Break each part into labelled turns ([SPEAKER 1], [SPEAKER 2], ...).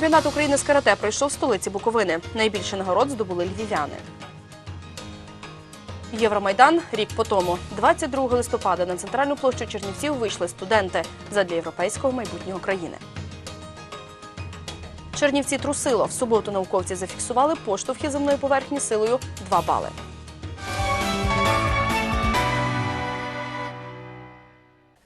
[SPEAKER 1] Чемпіонат України з карате пройшов в столиці Буковини. Найбільше нагород здобули львів'яни. Євромайдан рік по тому, 22 листопада, на центральну площу Чернівців вийшли студенти задля європейського майбутнього країни. Чернівці трусило. В суботу науковці зафіксували поштовхи земної поверхні силою 2 бали.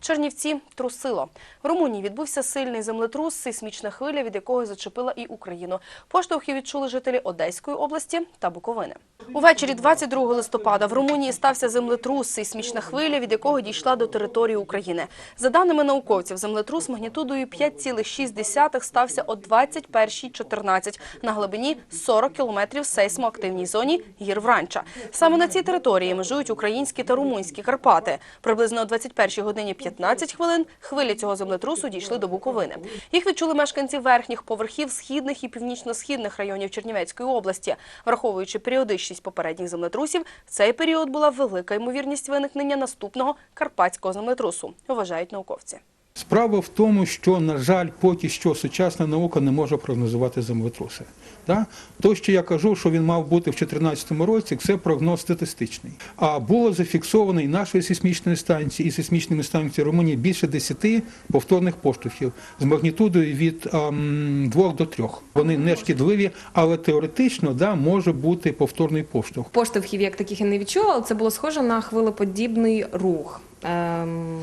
[SPEAKER 1] Чернівці трусило. В Румунії відбувся сильний землетрус, сейсмічна хвиля, від якого зачепила і Україну. Поштовхи відчули жителі Одеської області та Буковини. Увечері 22 листопада в Румунії стався землетрус, сейсмічна хвиля, від якого дійшла до території України. За даними науковців, землетрус магнітудою 5,6 стався о 21.14 на глибині 40 кілометрів в сейсмоактивній зоні гір Вранча. Саме на цій території межують українські та румунські Карпати. Приблизно о 21 годині 15 хвилин хвилі цього землетрусу дійшли до Буковини. Їх відчули мешканці верхніх поверхів східних і північно-східних районів Чернівецької області. Враховуючи періодичність попередніх землетрусів, в цей період була велика ймовірність виникнення наступного карпатського землетрусу, вважають науковці.
[SPEAKER 2] Справа в тому, що, на жаль, поки що сучасна наука не може прогнозувати землетруси. Да? То, що я кажу, що він мав бути в 2014 році, це прогноз статистичний. А було зафіксовано і нашою сейсмічною станцією, і сейсмічними станціями Румунії більше 10 повторних поштовхів з магнітудою від ем, 2 до 3. Вони не шкідливі, але теоретично да, може бути повторний поштовх.
[SPEAKER 3] Поштовхів як таких я не відчула, але це було схоже на хвилеподібний рух. Ем,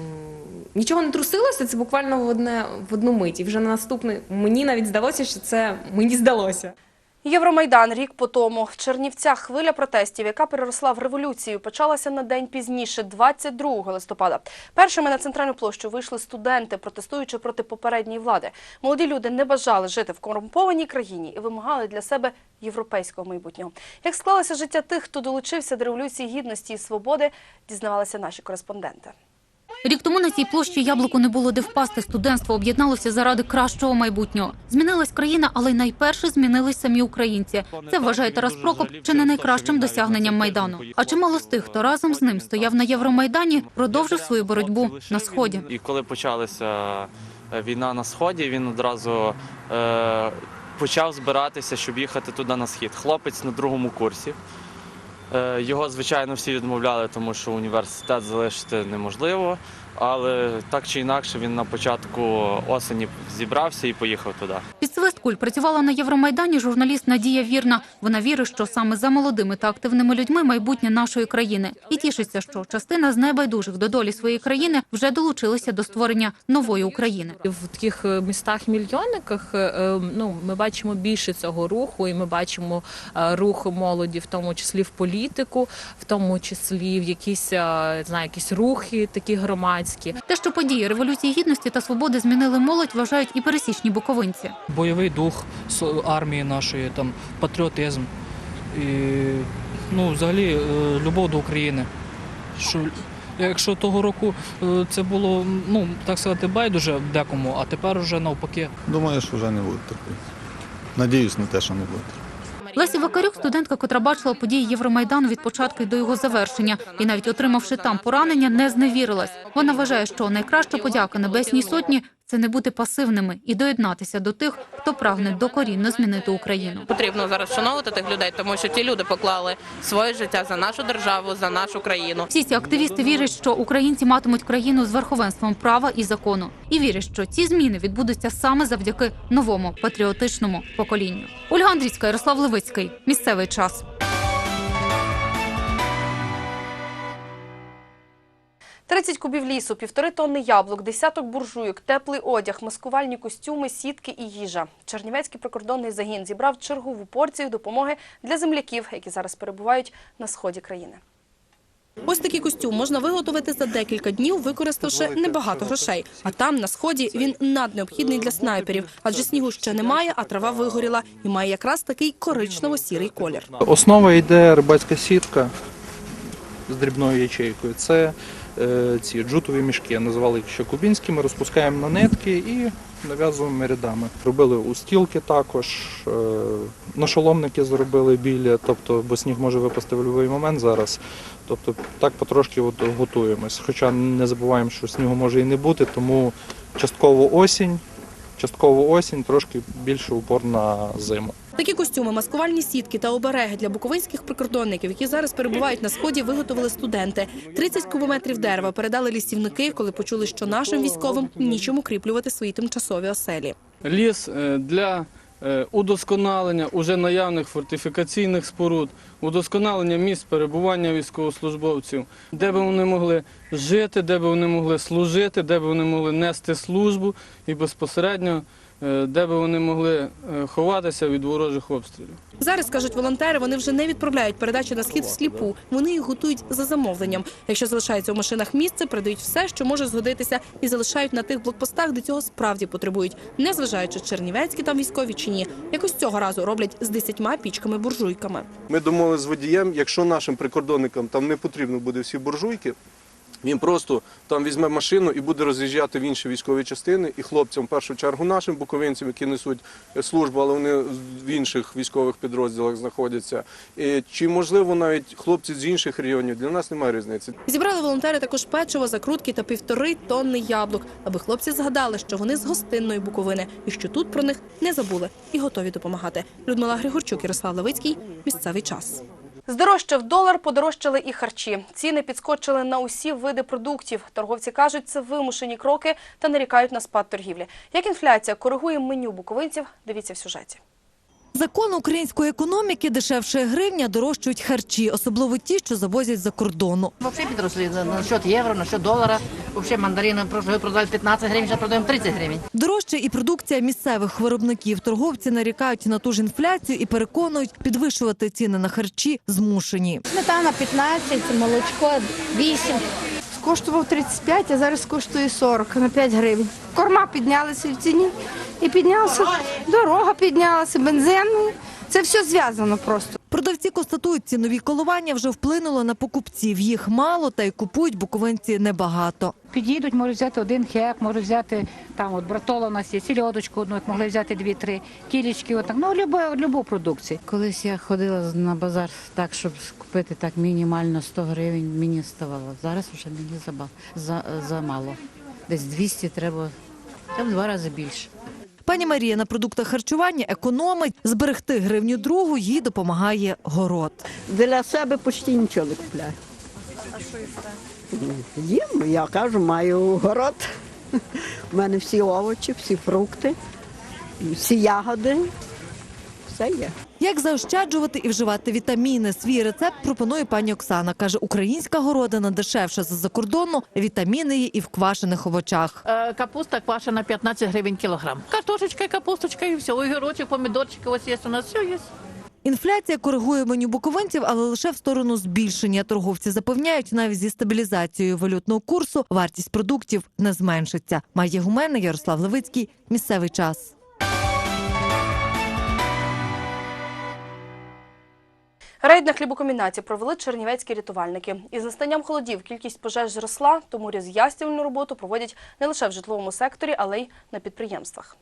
[SPEAKER 3] нічого не трусилося, це буквально в одне в одну мить. І вже на наступний мені навіть здалося, що це мені здалося.
[SPEAKER 1] Євромайдан рік по тому. В Чернівцях хвиля протестів, яка переросла в революцію, почалася на день пізніше, 22 листопада. Першими на центральну площу вийшли студенти, протестуючи проти попередньої влади. Молоді люди не бажали жити в корумпованій країні і вимагали для себе європейського майбутнього. Як склалося життя тих, хто долучився до революції гідності і свободи, дізнавалися наші кореспонденти.
[SPEAKER 4] Рік тому на цій площі яблуку не було де впасти. Студентство об'єдналося заради кращого майбутнього. Змінилась країна, але найперше змінились самі українці. Це вважає Тарас Прокоп чи не найкращим досягненням майдану. А чимало з тих, хто разом з ним стояв на Євромайдані, продовжив свою боротьбу на сході.
[SPEAKER 5] І коли почалася е, війна на сході, він одразу е, почав збиратися, щоб їхати туди на схід. Хлопець на другому курсі. Е, його, звичайно, всі відмовляли, тому що університет залишити неможливо. Але так чи інакше він на початку осені зібрався і поїхав туди.
[SPEAKER 4] Під свист куль працювала на Євромайдані журналіст Надія Вірна. Вона вірить, що саме за молодими та активними людьми майбутнє нашої країни. І тішиться, що частина з найбайдужих до долі своєї країни вже долучилися до створення нової України.
[SPEAKER 6] В таких е, містах-мільйонниках е, е, ну, ми бачимо більше цього руху, і ми бачимо рух молоді, в тому числі в політику, в тому числі в якісь, знаю, якісь рухи такі громадські.
[SPEAKER 4] Те, що події революції гідності та свободи змінили молодь, вважають і пересічні буковинці.
[SPEAKER 7] бойовий дух армії нашої, там патріотизм і ну, взагалі е, любов до України. Що якщо того року е, це було ну так сказати байдуже декому, а тепер уже навпаки.
[SPEAKER 8] Думаю, що вже не будуть терпіти. Надіюсь на те, що не буде.
[SPEAKER 4] Лесі Вакарюк, студентка, котра бачила події Євромайдану від початку до його завершення, і навіть отримавши там поранення, не зневірилась. Вона вважає, що найкраща подяка Небесній сотні це не бути пасивними і доєднатися до тих, хто прагне докорінно змінити Україну.
[SPEAKER 9] Потрібно зараз вшановувати тих людей, тому що ті люди поклали своє життя за нашу державу, за нашу країну.
[SPEAKER 4] Всі ці активісти вірять, що українці матимуть країну з верховенством права і закону, і вірять, що ці зміни відбудуться саме завдяки новому патріотичному поколінню. Ольга Андрійська, Ярослав Левицький. Місцевий час.
[SPEAKER 1] Тридцять кубів лісу, півтори тонни яблук, десяток буржуйок, теплий одяг, маскувальні костюми, сітки і їжа. Чернівецький прикордонний загін зібрав чергову порцію допомоги для земляків, які зараз перебувають на сході країни. Ось такий костюм можна виготовити за декілька днів, використавши небагато грошей. А там на сході він наднеобхідний для снайперів, адже снігу ще немає, а трава вигоріла і має якраз такий коричнево-сірий колір.
[SPEAKER 10] Основа йде рибацька сітка, з дрібною ячейкою. Це ці джутові мішки, називали їх ще кубінськими, розпускаємо на нитки і нав'язуємо рядами. Робили устілки також, е, нашоломники зробили білі, тобто, бо сніг може випасти в будь-який момент зараз. Тобто так потрошки от готуємось. Хоча не забуваємо, що снігу може і не бути, тому частково осінь, частково осінь, трошки більше упор на зиму.
[SPEAKER 11] Такі костюми, маскувальні сітки та обереги для буковинських прикордонників, які зараз перебувають на сході, виготовили студенти. 30 кубометрів дерева передали лісівники, коли почули, що нашим військовим нічим укріплювати свої тимчасові оселі.
[SPEAKER 12] Ліс е, для удосконалення уже наявних фортифікаційних споруд, удосконалення місць перебування військовослужбовців, де би вони могли жити, де би вони могли служити, де би вони могли нести службу і безпосередньо е, де би вони могли е, ховатися від ворожих обстрілів.
[SPEAKER 11] Зараз кажуть волонтери, вони вже не відправляють передачі на схід всліпу. Вони їх готують за замовленням. Якщо залишається у машинах місце, передають все, що може згодитися, і залишають на тих блокпостах, де цього справді потребують, незважаючи чернівецькі там військові чи ні. Якось цього разу роблять з десятьма пічками буржуйками.
[SPEAKER 13] Ми домовилися з водієм, якщо нашим прикордонникам там не потрібно буде всі буржуйки, він просто там візьме машину і буде роз'їжджати в інші військові частини. І хлопцям, в першу чергу, нашим буковинцям, які несуть службу, але вони в інших військових підрозділах знаходяться. І, чи можливо навіть хлопці з інших районів для нас немає різниці.
[SPEAKER 11] Зібрали волонтери також печиво, закрутки та півтори тонни яблук, аби хлопці згадали, що вони з гостинної Буковини і що тут про них не забули і готові допомагати. Людмила Григорчук, Ярослав Левицький. Місцевий час.
[SPEAKER 1] Здорожчав долар, подорожчали і харчі. Ціни підскочили на усі види продуктів. Торговці кажуть, це вимушені кроки та нарікають на спад торгівлі. Як інфляція коригує меню буковинців, дивіться в сюжеті.
[SPEAKER 14] Закон української економіки дешевше гривня дорожчують харчі, особливо ті, що завозять за кордону.
[SPEAKER 15] Взагалі підросли на счет євро, на счет долара. Взагалі мандарини продали 15 гривень, зараз продаємо 30 гривень.
[SPEAKER 14] Дорожче і продукція місцевих виробників. Торговці нарікають на ту ж інфляцію і переконують, підвищувати ціни на харчі змушені.
[SPEAKER 16] Сметана 15, молочко 8. Коштував 35, а зараз коштує 40 на 5 гривень. Корма піднялися в ціні і піднялася дорога, піднялася, бензин. Це все зв'язано просто.
[SPEAKER 14] Продавці констатують, цінові коливання вже вплинуло на покупців. Їх мало, та й купують буковинці небагато.
[SPEAKER 17] Підійдуть, можуть взяти один хек, можуть взяти там от братола у нас є, сільодочку одну, от могли взяти дві-три, кілечки, отак, ну любу, любу продукцію.
[SPEAKER 18] Колись я ходила на базар так, щоб купити так мінімально 100 гривень, мені ставало. Зараз вже мені заба- за, за мало. Десь 200 треба, це в два рази більше.
[SPEAKER 14] Пані Марія на продуктах харчування економить. Зберегти гривню другу їй допомагає город.
[SPEAKER 19] Для себе почти нічого не купляю.
[SPEAKER 1] А що їсте?
[SPEAKER 19] Їм, я кажу, маю город. У мене всі овочі, всі фрукти, всі ягоди. Все є.
[SPEAKER 14] Як заощаджувати і вживати вітаміни? Свій рецепт пропонує пані Оксана. Каже, українська городина дешевша за закордонну, вітаміни є і в квашених овочах.
[SPEAKER 15] Е, Капуста квашена 15 гривень кілограм. Картошечка, капусточка і все. Огірочок, помідорчики, ось є у нас все є.
[SPEAKER 14] Інфляція коригує меню буковинців, але лише в сторону збільшення. Торговці запевняють, навіть зі стабілізацією валютного курсу вартість продуктів не зменшиться. Майя Гумена, Ярослав Левицький. Місцевий час.
[SPEAKER 1] Рейд на хлібокомбінаті провели чернівецькі рятувальники. Із настанням холодів кількість пожеж зросла, тому роз'яснювальну роботу проводять не лише в житловому секторі, але й на підприємствах.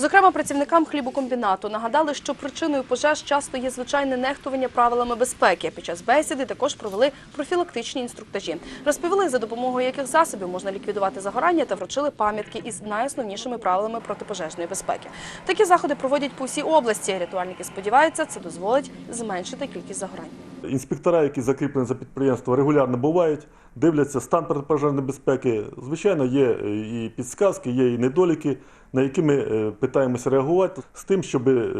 [SPEAKER 1] Зокрема, працівникам хлібокомбінату нагадали, що причиною пожеж часто є звичайне нехтування правилами безпеки. Під час бесіди також провели профілактичні інструктажі. Розповіли, за допомогою яких засобів можна ліквідувати загорання та вручили пам'ятки із найосновнішими правилами протипожежної безпеки. Такі заходи проводять по всій області. Рятувальники сподіваються, це дозволить зменшити кількість загорань.
[SPEAKER 20] Інспектора, які закріплені за підприємство, регулярно бувають, дивляться стан протипожежної безпеки. Звичайно, є е, і підсказки, є і недоліки, на які ми е, питаємося реагувати. З тим, щоб е,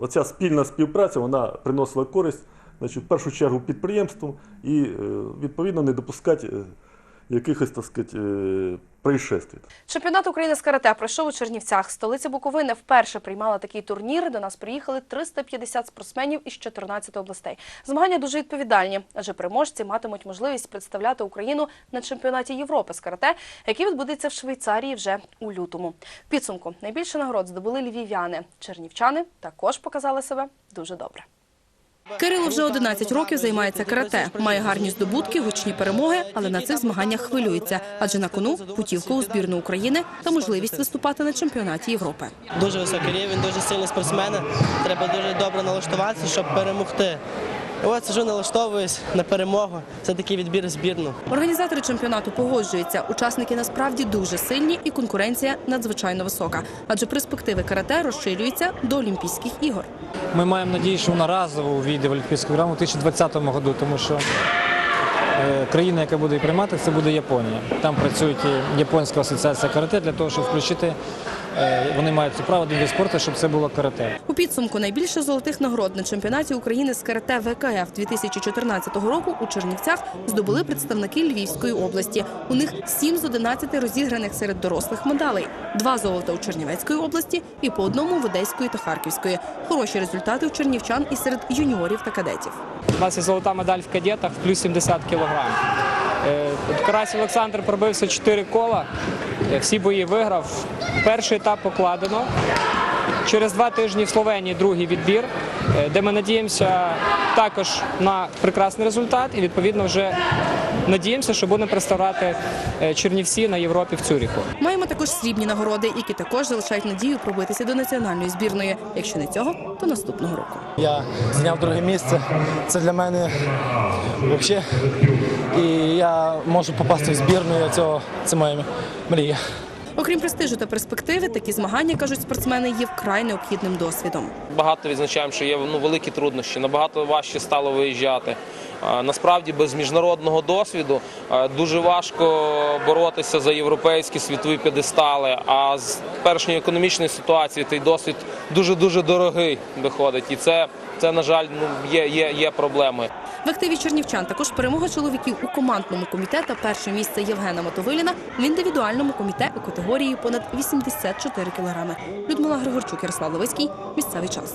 [SPEAKER 20] оця спільна співпраця вона приносила користь, значить, в першу чергу підприємству і е, відповідно не допускати якихось так сказати, е, происшествий.
[SPEAKER 1] Чемпіонат України з карате пройшов у Чернівцях. Столиця Буковини вперше приймала такий турнір. До нас приїхали 350 спортсменів із 14 областей. Змагання дуже відповідальні, адже переможці матимуть можливість представляти Україну на чемпіонаті Європи з карате, який відбудеться в Швейцарії вже у лютому. Підсумку найбільше нагород здобули львів'яни. Чернівчани також показали себе дуже добре. Кирило вже 11 років займається карате, має гарні здобутки, гучні перемоги, але на цих змаганнях хвилюється, адже на кону путівка у збірну України та можливість виступати на чемпіонаті Європи.
[SPEAKER 21] Дуже високий рівень, дуже сильні спортсмени. Треба дуже добре налаштуватися, щоб перемогти. От сижу, налаштовуюсь на перемогу. Це такий відбір збірну.
[SPEAKER 1] Організатори чемпіонату погоджуються. Учасники насправді дуже сильні і конкуренція надзвичайно висока, адже перспективи карате розширюються до Олімпійських ігор.
[SPEAKER 22] Ми маємо надію, що вона разово війде в Олімпійську програму у 2020 році, тому що е, країна, яка буде приймати, це буде Японія. Там працює Японська асоціація карате для того, щоб включити. Е, Вони мають це право до спорту, щоб це було карате.
[SPEAKER 1] У підсумку найбільше золотих нагород на чемпіонаті України з карате ВКФ 2014 року у Чернівцях здобули представники Львівської області. У них 7 з 11 розіграних серед дорослих медалей, два золота у Чернівецької області і по одному в Одеської та Харківської. Хороші результати у чернівчан і серед юніорів та кадетів.
[SPEAKER 23] У нас є золота медаль в кадетах плюс 70 кілограм. Е, Карась Олександр пробився 4 кола, всі бої виграв. Перший етап покладено. Через два тижні в Словенії другий відбір, е, де ми надіємося також на прекрасний результат і відповідно вже надіємося, що будемо представляти е, Чернівці на Європі в Цюріху.
[SPEAKER 1] Маємо також срібні нагороди, які також залишають надію пробитися до національної збірної. Якщо не цього, то наступного року.
[SPEAKER 24] Я зайняв друге місце. Це для мене взагалі. І я можу попасти в збірну. і Цього це моя мрія.
[SPEAKER 1] Окрім престижу та перспективи, такі змагання кажуть спортсмени є вкрай необхідним досвідом.
[SPEAKER 25] Багато відзначаємо, що є ну, великі труднощі, набагато важче стало виїжджати. Насправді без міжнародного досвіду дуже важко боротися за європейські світові п'єдестали. А з першньої економічної ситуації той досвід дуже дуже дорогий виходить. І це, це на жаль, ну є, є, є проблемою.
[SPEAKER 1] В активі чернівчан також перемога чоловіків у командному комітеті перше місце Євгена Мотовиліна в індивідуальному комітеті у категорії понад 84 кілограми. Людмила Григорчук, Ярослав Левицький. Місцевий час.